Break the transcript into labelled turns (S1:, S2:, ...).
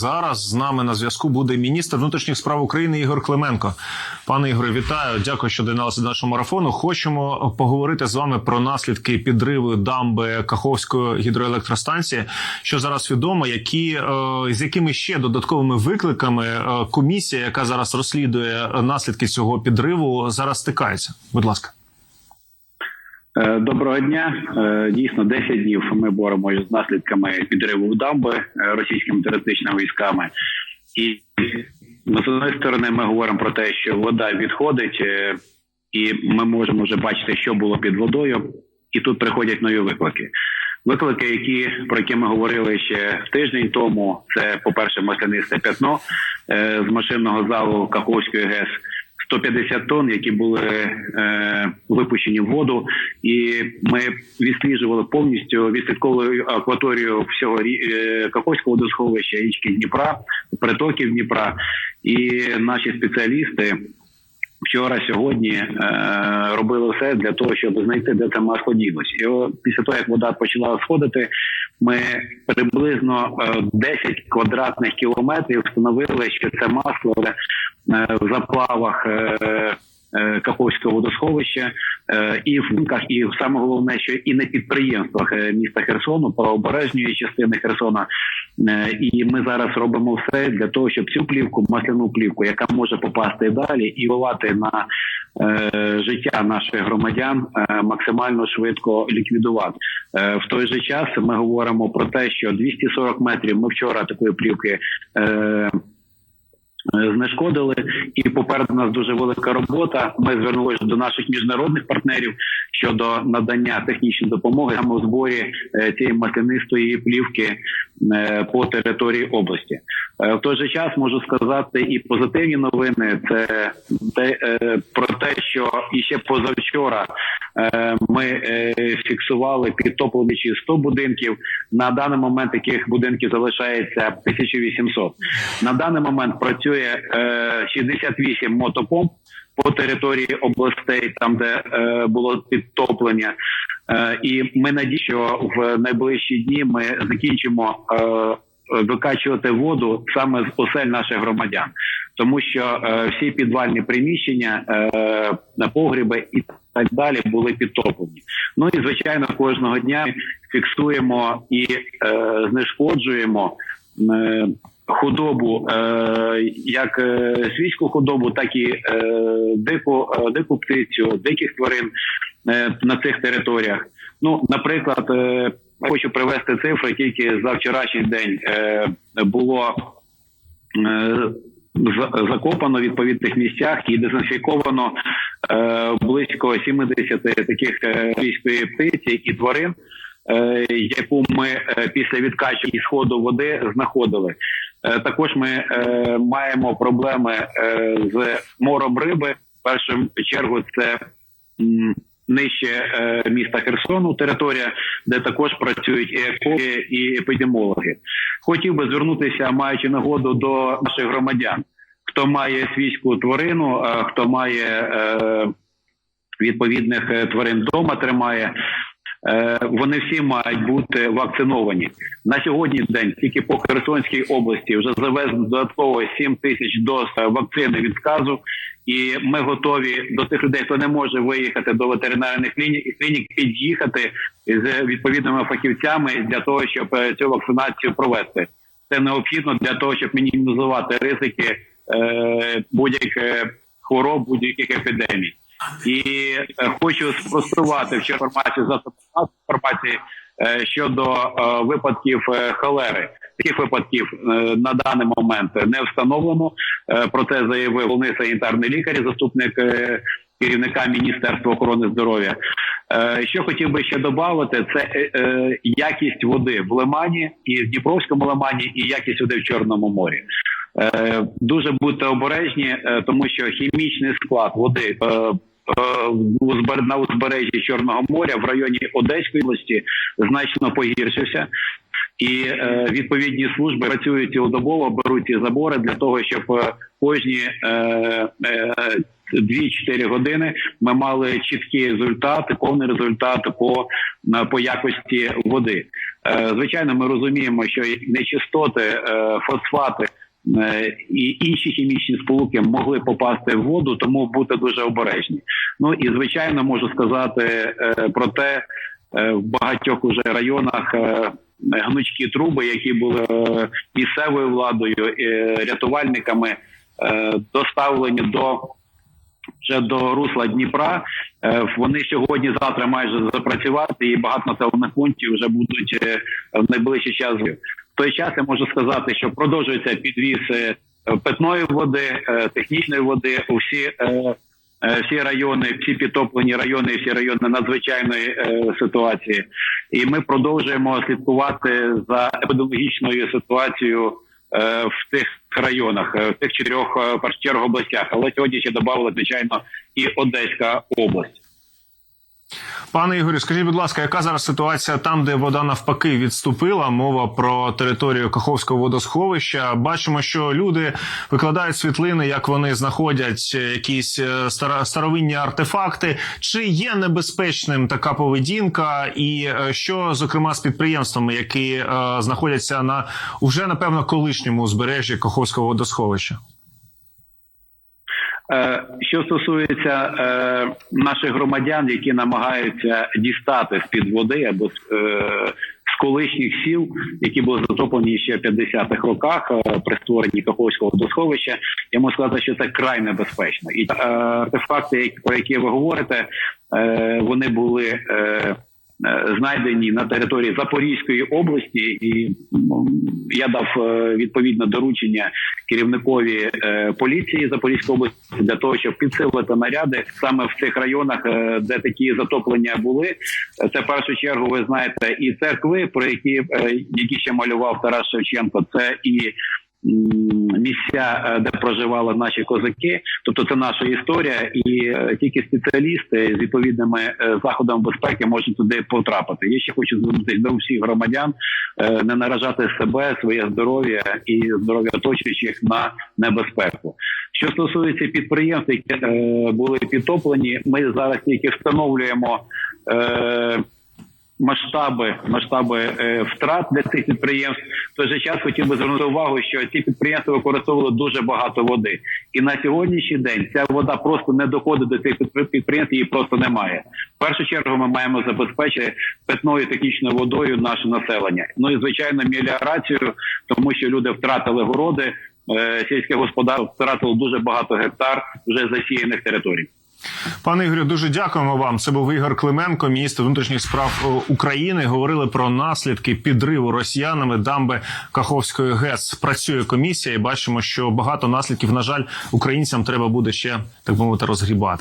S1: зараз з нами на зв'язку буде міністр внутрішніх справ України Ігор Клименко. Пане Ігоре, вітаю. Дякую, що доєдналися до нашого марафону. Хочемо поговорити з вами про наслідки підриву дамби Каховської гідроелектростанції. Що зараз відомо, які е, з якими ще додатковими викликами е, комісія, яка зараз розслідує наслідки цього підриву, зараз стикається. Будь ласка.
S2: Е, Доброго дня. Е, Дійсно, 10 днів ми боремося з наслідками підриву дамби е, російськими терористичними військами. І з однієї сторони ми говоримо про те, що вода відходить, і ми можемо вже бачити, що було під водою. І тут приходять нові виклики. Виклики, які про які ми говорили ще тиждень тому, це, по-перше, маслянисте п'ятно з машинного залу Каховської ГЕС. 150 тонн, які були е, випущені в воду, і ми відсліджували повністю відслідковували акваторію всього е, Каховського водосховища, річки Дніпра, притоків Дніпра, і наші спеціалісти. Вчора, сьогодні е, робили все для того, щоб знайти, де це масло ділось. І о, після того, як вода почала сходити, ми приблизно е, 10 квадратних кілометрів встановили, що це масло е, в заплавах е, е, Каховського водосховища е, і в бунках, і саме головне, що і на підприємствах е, міста Херсону, правобережної частини Херсона. Е, І ми зараз робимо все для того, щоб цю плівку, масляну плівку, яка може попасти далі і вливати на е, життя наших громадян, е, максимально швидко ліквідувати. Е, в той же час ми говоримо про те, що 240 метрів ми вчора такої плівки. Е, Е, знешкодили, і попереду нас дуже велика робота. Ми звернулися до наших міжнародних партнерів щодо надання технічної допомоги саме у зборі е, цієї маслянистої плівки е, по території області. Е, В той же час можу сказати і позитивні новини. Це те е, про те, що іще позавчора е, ми фіксували підтоплюючи 100 будинків. На даний момент таких будинків залишається 1800. На даний момент працює е, 68 мотопомп по території областей, там де було підтоплення. І ми надіємо, що в найближчі дні ми закінчимо викачувати воду саме з осель наших громадян, тому що е, всі підвальні приміщення, е, на погріби і так далі були підтоплені. Ну і звичайно, кожного дня фіксуємо і е, знешкоджуємо. Е, Худобу, е, як е, свійську худобу, так і е, дику, е, дику птицю, диких тварин е, на цих територіях. Ну, наприклад, е, хочу привести цифри. Тільки за вчорашній день е, було е, закопано в відповідних місцях і дезінфіковано е, близько 70 таких свійської птиці і тварин. Яку ми після відкачу і сходу води знаходили, також ми маємо проблеми з мором риби. В першу чергу це нижче е, міста Херсону, територія, де також працюють і екологи, і епідемологи. Хотів би звернутися, маючи нагоду до наших громадян, хто має свійську тварину, е, хто має е, відповідних тварин вдома, тримає. Е, Вони всі мають бути вакциновані на сьогодні. День тільки по Херсонській області вже завезено додатково 7 тисяч доз е, вакцини від сказу, і ми готові до тих людей, хто не може виїхати до ветеринарних клінік клінік під'їхати з відповідними фахівцями для того, щоб е, цю вакцинацію провести. Це необхідно для того, щоб мінімізувати ризики будь-яких хвороб, будь-яких епідемій. І е, хочу спростувати вчора інформацію за інформації е, щодо е, випадків холери. Таких випадків на даний момент не встановлено. Про це заявив головний санітарний лікар, і заступник керівника Міністерства охорони здоров'я. Що хотів би ще додати, це якість води в Лимані і в Дніпровському лимані, і якість води в Чорному морі. Дуже будьте обережні, тому що хімічний склад води на узбережжі Чорного моря в районі Одеської області значно погіршився. І е, відповідні служби працюють цілодобово, беруть ці забори для того, щоб е, кожні е, е, 2-4 години ми мали чіткий результат, повний результат по, по якості води. Е, Звичайно, ми розуміємо, що нечистоти, е, фосфати е, і інші хімічні сполуки могли попасти в воду, тому бути дуже обережні. Ну і звичайно, можу сказати е, про те, е, в багатьох уже районах. е, Гнучкі труби, які були е, місцевою владою, е, рятувальниками, е, доставлені до вже до русла Дніпра. Е, Вони сьогодні, завтра майже запрацювати, і багато населених пунктів вже будуть е, в найближчий час. Той час я можу сказати, що продовжується підвіз е, питної води, е, технічної води у всі. е, Всі райони, всі підтоплені райони, всі райони надзвичайної ситуації, і ми продовжуємо слідкувати за епідеміологічною ситуацією в тих районах, в тих чотирьох першу областях. Але сьогодні ще додали, звичайно, і Одеська область.
S1: Пане Ігорю, скажіть, будь ласка, яка зараз ситуація там, де вода навпаки відступила? Мова про територію Каховського водосховища. Бачимо, що люди викладають світлини, як вони знаходять якісь е, старовинні артефакти. Чи є небезпечним така поведінка, і е, що зокрема з підприємствами, які е, знаходяться на уже напевно колишньому узбережжі Каховського водосховища?
S2: Е, Що стосується е, наших громадян, які намагаються дістати з під води або з, е, з колишніх сіл, які були затоплені ще в 50-х роках при створенні Каховського водосховища, я можу сказати, що це край небезпечно. І артефакти, про які ви говорите, вони були. Е, Знайдені на території Запорізької області, і я дав е, відповідне доручення керівникові е, поліції Запорізької області для того, щоб підсилити наряди саме в цих районах, де такі затоплення були. Це в першу чергу, ви знаєте, і церкви, про які які ще малював Тарас Шевченко. Це і місця, е, де проживали наші козаки, тобто це наша історія, і е, тільки спеціалісти з відповідними е, заходами безпеки можуть туди потрапити. Я ще хочу звернутися до всіх громадян, не наражати себе, своє здоров'я і здоров'я оточуючих на небезпеку. Що стосується підприємств, які були підтоплені, ми зараз тільки встановлюємо. Масштаби масштаби е, втрат для цих підприємств в той же час хотів би звернути увагу, що ці підприємства використовували дуже багато води, і на сьогоднішній день ця вода просто не доходить до цих підприємств, її просто немає. В першу чергу ми маємо забезпечити питною технічною водою наше населення. Ну і звичайно, меліорацію, тому що люди втратили городи, е, сільське господарство втратило дуже багато гектар вже засіяних територій.
S1: Пане Ігорю, дуже дякуємо вам. Це був Ігор Клименко, міністр внутрішніх справ е, України. Говорили про наслідки підриву росіянами дамби Каховської ГЕС. Працює комісія, і бачимо, що багато наслідків, на жаль, українцям треба буде ще так би мовити розгрібати.